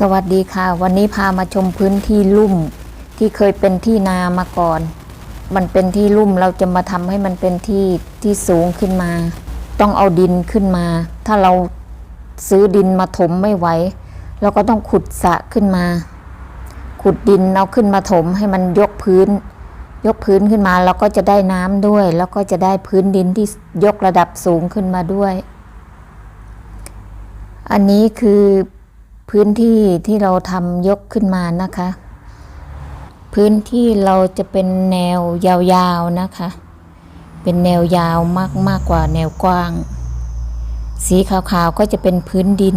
สวัสดีค่ะ วันนี้พามาชมพื้นที่ลุ่ม ที่เคยเป็นที่นามาก่อน มันเป็นที่ลุ่มเราจะมาทำให้มันเป็นที่ที่สูงขึ้นมา ต้องเอาดินขึ้นมา ถ้าเราซื้อดินมาถมไม่ไหวเราก็ต้องขุดสะขึ้นมา ขุดดินเอาขึ้นมาถมให้มันยกพื้น ยกพื้นขึ้นมาเราก็จะได้น้ำด้วย แล้วก็จะได้พื้นดินที่ยกระดับสูงขึ้นมาด้วย อันนี้คือ พื้นที่ที่เราทำยกขึ้นมานะคะ พื้นที่เราจะเป็นแนวยาวๆนะคะ เป็นแนวยาวมากมากกว่าแนวกว้าง สีขาวๆก็จะเป็นพื้นดิน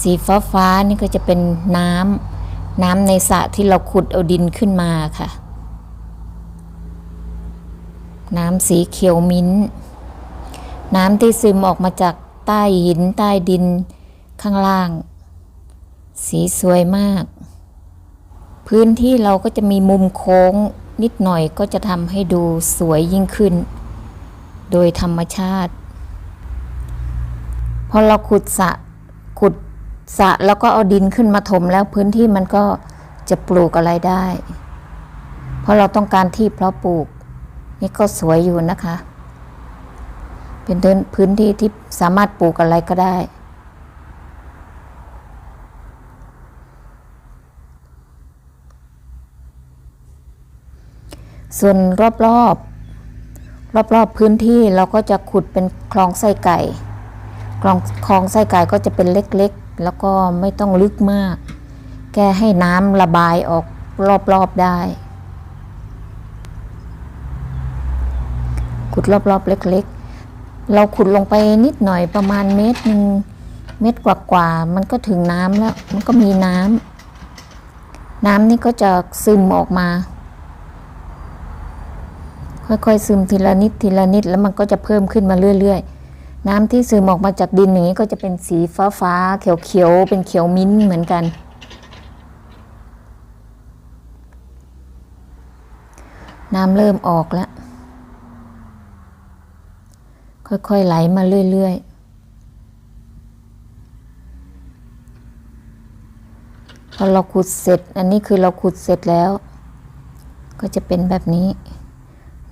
สีฟ้าๆนี่ก็จะเป็นน้ำน้ำในสระที่เราขุดเอาดินขึ้นมาค่ะ น้ำสีเขียวมิ้น น้ำที่ซึมออกมาจากใต้หินใต้ดินข้างล่าง สีสวยมาก พื้นที่เราก็จะมีมุมโค้งนิดหน่อยก็จะทำให้ดูสวยยิ่งขึ้น โดยธรรมชาติ พอเราขุดสะขุดสะแล้วก็เอาดินขึ้นมาถมแล้วพื้นที่มันก็จะปลูกอะไรได้ เพราะเราต้องการที่เพาะปลูก นี่ก็สวยอยู่นะคะ เป็นพื้นที่ที่สามารถปลูกอะไรก็ได้ ส่วนรอบๆรอบๆพื้นที่เราก็จะขุดเป็นคลองไส้ไก่ คลองคลองไส้ไก่ก็จะเป็นเล็กๆ แล้วก็ไม่ต้องลึกมาก แค่ให้น้ำระบายออกรอบๆได้ ขุดรอบๆเล็ก ๆ เราขุดลงไปนิดหน่อยประมาณเมตรหนึ่งเมตรกว่าๆ มันก็ถึงน้ำแล้ว มันก็มีน้ำ น้ำนี่ก็จะซึมออกมา ค่อยๆ ซึมทีละนิดทีละนิด แล้วมันก็จะเพิ่มขึ้นมาเรื่อยๆ น้ำที่ซึมออกมาจากดินอย่างนี้ก็จะเป็นสีฟ้าๆเขียวๆเป็นเขียวมิ้นท์เหมือนกันน้ำเริ่มออกแล้ว ค่อยๆ ไหลมาเรื่อยๆ พอเราขุดเสร็จ อันนี้คือเราขุดเสร็จแล้ว ก็จะเป็นแบบนี้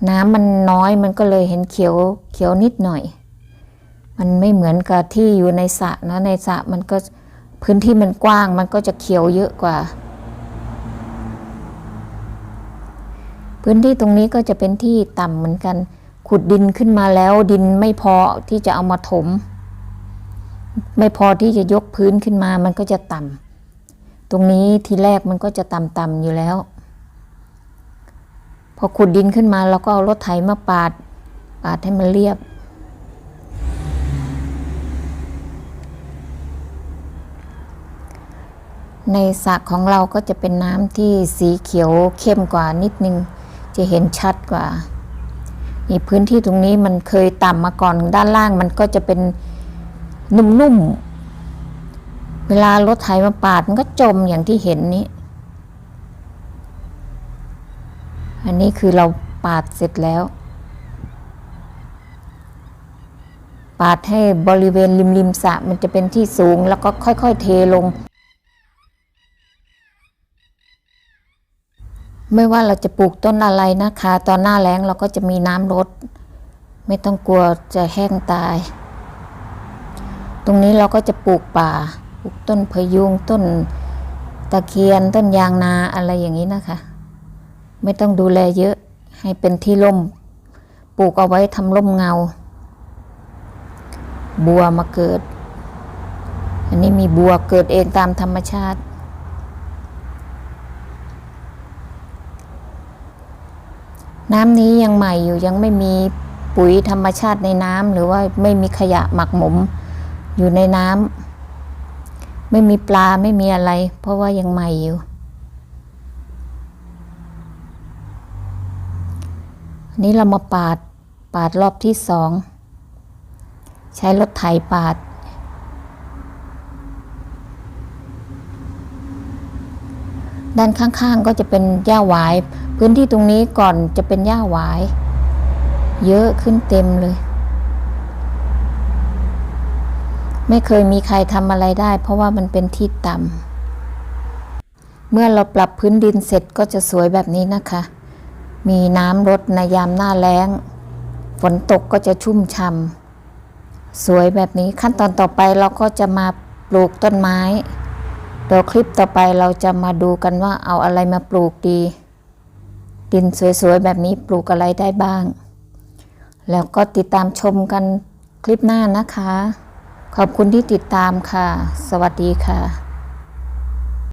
น้ำมันน้อยมันก็เลยเห็นเขียวเขียวนิดหน่อย มันไม่เหมือนกับที่อยู่ในสระนะในสระมันก็พื้นที่มันกว้างมันก็จะเขียวเยอะกว่า พื้นที่ตรงนี้ก็จะเป็นที่ต่ำเหมือนกัน ขุดดินขึ้นมาแล้วดินไม่พอที่จะเอามาถม ไม่พอที่จะยกพื้นขึ้นมามันก็จะต่ำตรงนี้ทีแรกมันก็จะต่ำๆอยู่แล้ว อขุดดินขึ้นมาเราก็เอารถไถมาปาด ปาดให้มันเรียบ ในสระของเราก็จะเป็นน้ำที่สีเขียวเข้มกว่านิดนึง จะเห็นชัดกว่านี่พื้นที่ตรงนี้มันเคยต่ำมาก่อนด้านล่างมันก็จะเป็นนุ่มๆ เวลารถไถมาปาดมันก็จมอย่างที่เห็นนี้ อันนี้คือเราปาดเสร็จแล้ว ปาดให้บริเวณริมริมสะมันจะเป็นที่สูงแล้วก็ค่อยๆเทลง ไม่ว่าเราจะปลูกต้นอะไรนะคะ ตอนหน้าแล้งเราก็จะมีน้ำลดไม่ต้องกลัวจะแห้งตาย ตรงนี้เราก็จะปลูกป่า ปลูกต้นพยุงต้นตะเคียนต้นยางนาอะไรอย่างนี้นะคะ ไม่ต้องดูแลเยอะให้เป็นที่ร่ม ปลูกเอาไว้ทำร่มเงา บัวมาเกิด อันนี้มีบัวเกิดเองตามธรรมชาติ น้ำนี้ยังใหม่อยู่ยังไม่มีปุ๋ยธรรมชาติในน้ำหรือว่าไม่มีขยะหมักหมมอยู่ในน้ำไม่มีปลาไม่มีอะไร เพราะว่ายังใหม่อยู่ อัน นี้เรามาปาด ปาดรอบที่สอง ใช้รถไถปาด ด้านข้างๆก็จะเป็นหญ้าหวาย พื้นที่ตรงนี้ก่อนจะเป็นหญ้าหวาย เยอะขึ้นเต็มเลย ไม่เคยมีใครทำอะไรได้ เพราะว่ามันเป็นที่ต่ำเมื่อเราปรับพื้นดินเสร็จก็จะสวยแบบนี้นะคะ มีน้ำรดในยามหน้าแล้ง ฝนตกก็จะชุ่มช่ำสวยแบบนี้ขั้นตอนต่อไปเราก็จะมาปลูกต้นไม้เดี๋ยวคลิปต่อไปเราจะมาดูกันว่าเอาอะไรมาปลูกดี ดินสวยๆแบบนี้ปลูกอะไรได้บ้าง แล้วก็ติดตามชมกันคลิปหน้านะคะ ขอบคุณที่ติดตามค่ะ สวัสดีค่ะ